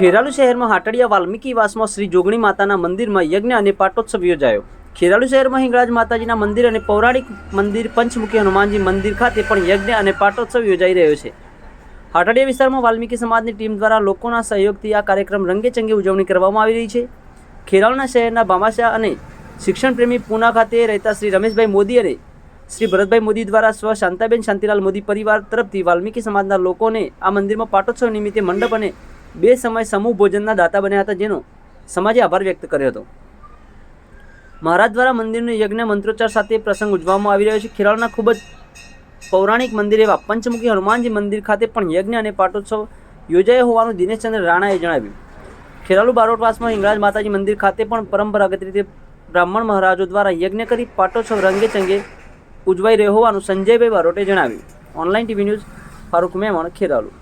ખેરાલુ શહેરમાં હાટડિયા વાલ્મીકી વાસમાં શ્રી જોગણી માતાના મંદિરમાં યજ્ઞ અને પાટોત્સવ યોજાયો. ખેરાલુ શહેરમાં હિંગળાજ માતાજીના મંદિર અને પૌરાણિક મંદિર પંચમુખી હનુમાનજી મંદિર ખાતે પણ યજ્ઞ અને પાટોત્સવ યોજાઈ રહ્યો છે. હાટડિયા વિસ્તારમાં વાલ્મીકી સમાજની ટીમ દ્વારા લોકોના સહયોગથી આ કાર્યક્રમ રંગેચંગે ઉજવણી કરવામાં આવી રહી છે. ખેરાલુના શહેરના ભામાશા અને શિક્ષણ પ્રેમી પૂના ખાતે રહેતા શ્રી રમેશભાઈ મોદી અને શ્રી ભરતભાઈ મોદી દ્વારા સ્વ શાંતાબેન શાંતિલાલ મોદી પરિવાર તરફથી વાલ્મીકી સમાજના લોકોને આ મંદિરમાં પાટોત્સવ નિમિત્તે મંડપ અને બે સમય સમૂહ ભોજનના દાતા બન્યા હતા જેનો સમાજે આભાર વ્યક્ત કર્યો હતો. મહારાજ દ્વારા મંદિરનું યજ્ઞ મંત્રોચ્ચાર સાથે પ્રસંગ ઉજવવામાં આવી રહ્યો છે. ખેરાળના ખૂબ જ પૌરાણિક મંદિર એવા પંચમુખી હનુમાનજી મંદિર ખાતે પણ યજ્ઞ અને પાટોત્સવ યોજાયો હોવાનું દિનેશચંદ્ર રાણાએ જણાવ્યું. ખેરાલુ બારોટવાસમાં હિંગળાજ માતાજી મંદિર ખાતે પણ પરંપરાગત રીતે બ્રાહ્મણ મહારાજો દ્વારા યજ્ઞ કરી પાટોત્સવ રંગે ચંગે ઉજવાઈ રહ્યો હોવાનું સંજયભાઈ બારોટે જણાવ્યું. Online TV news Farooq Memon, Kheralu.